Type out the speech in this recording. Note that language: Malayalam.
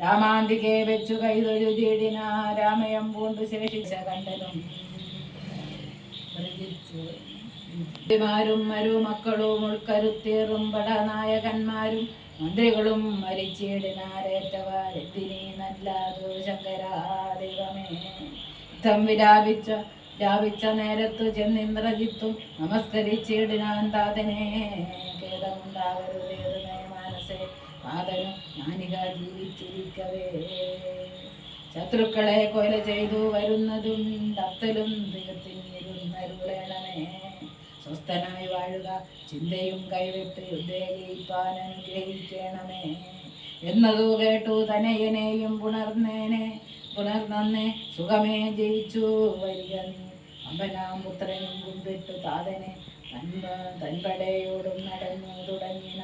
രാമാന്തികെ വെച്ചു കൈതൊഴുതിയിടിന രാമയം പൂണ്ടു ശേഷിച്ച കണ്ടനും മാരും മരുമക്കളും ഉൾക്കരുത്തേറും പടനായകന്മാരും മന്ത്രികളും മരിച്ചിടിനാരേറ്റവരെന്തിനീ നല്ലതു ശങ്കര ദൈവമേ യുദ്ധം വിരാപിച്ച വ്യാപിച്ച നേരത്തു ചെന്നിന്ദ്രജിത്തും നമസ്കരിച്ചിടിനാൻ താതനെ ജീവിച്ചിരിക്കവേ. ശത്രുക്കളെ കൊല ചെയ്തു വരുന്നതും തത്തലും തീർത്തിരുന്നരുളേണമേ സ്വസ്ഥനായി വാഴുക ചിന്തയും കൈവിട്ട് ഉദ്ദേശിപ്പാൻ അനുഗ്രഹിക്കണമേ. എന്നതു കേട്ടു തനയനെയും പുണർന്നേനെ. പുണർന്നേ സുഖമേ ജയിച്ചു. വരിക അമ്പനാം പുത്രനും കുമ്പിട്ടു താതനെ. തൻപ തൻപടയോടും നടന്നു തുടങ്ങിനാൻ